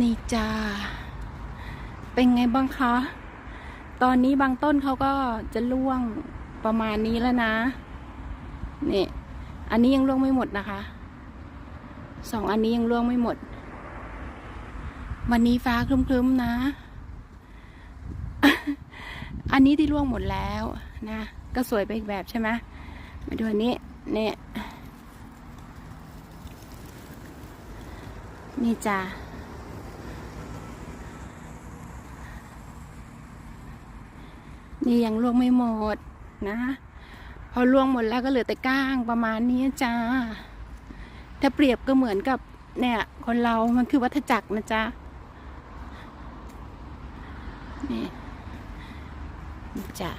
นี่จ้า เป็นไงบ้างคะ ตอนนี้บางต้นเขาก็จะร่วงประมาณนี้แล้วนะ นี่ อันนี้ยังร่วงไม่หมดนะคะ สองอันนี้ยังร่วงไม่หมด วันนี้ฟ้าครึ้มๆนะ อันนี้ที่ร่วงหมดแล้วนะ ก็สวยไปอีกแบบใช่ไหมมาดูอันนี้ เนี่ย นี่จ้า นี่ยังล่วงไม่หมดนะ พอล่วงหมดแล้วก็เหลือแต่ก้างประมาณนี้จ้า ถ้าเปรียบก็เหมือนกับเนี่ย คนเรามันคือวัฏจักรนะจ๊ะนี่จ้า